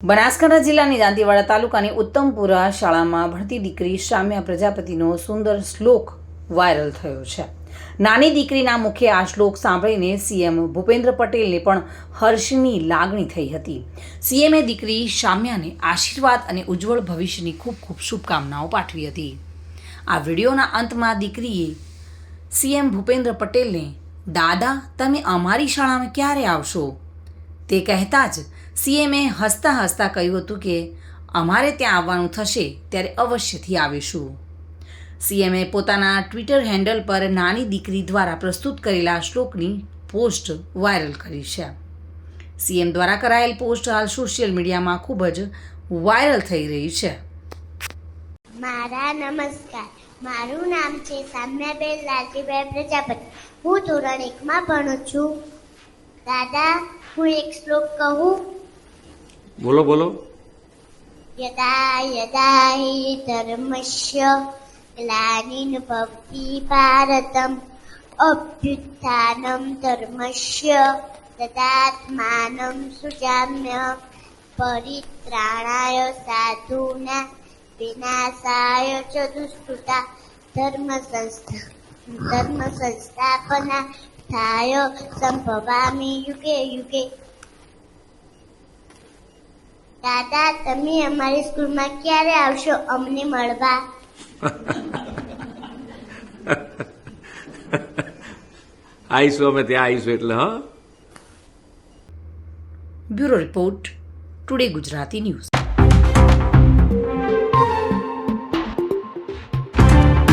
બનાસકાંઠા જિલ્લાની દાંતીવાડા તાલુકાની ઉત્તમપુરા શાળામાં ભણતી દીકરી શામ્યા પ્રજાપતિનો સુંદર શ્લોક વાયરલ થયો છે. નાની દીકરીના મુખે આ શ્લોક સાંભળીને સીએમ ભૂપેન્દ્ર પટેલને પણ હર્ષની લાગણી થઈ હતી. સીએમએ દીકરી શામ્યાને આશીર્વાદ અને ઉજ્જવળ ભવિષ્યની ખૂબ ખૂબ શુભકામનાઓ પાઠવી હતી. આ વિડીયોના અંતમાં દીકરીએ સીએમ ભૂપેન્દ્ર પટેલને, દાદા, તમે અમારી શાળામાં ક્યારે આવશો? તે કહેતા જ સીએમએ હસતા હસતા કહ્યું હતું કે, અમારે ત્યાં આવવાનું થશે ત્યારે અવશ્યથી આવીશું. સીએમએ પોતાના ટ્વિટર હેન્ડલ પર નાની દીકરી દ્વારા પ્રસ્તુત કરેલા શ્લોકની પોસ્ટ વાયરલ કરી છે. સીએમ દ્વારા કરાયેલ પોસ્ટ હાલ સોશિયલ મીડિયામાં ખૂબ જ વાયરલ થઈ રહી છે. મારા નમસ્કાર. મારું નામ છે સામ્યાબેન લાલજીભાઈ પ્રજાપતિ. હું ધોરણ એકમાં ભણું છું. દાદા, હું એક શ્લોક કહું. બોલો બોલો. યદા યદા હિ ધર્મસ્ય ગ્લાનિન ભવતિ ભારતમ, અભ્યુત્થાનમ ધર્મસ્ય, તદાત્માનમ સુજામ્ય, પરિત્રાણાય સાધુના વિનાશાય ચ દુષ્કૃતા ધર્મ સંસ્થા ધર્મ સંસ્થાપના થાય સંભવામી યુગે યુગે દાદા તમે અમારી સ્કૂલમાં ક્યારે આવશો? અમને મળવા. આવીશું અમે ત્યાં આવીશું એટલે હા? Bureau report today Gujarati news.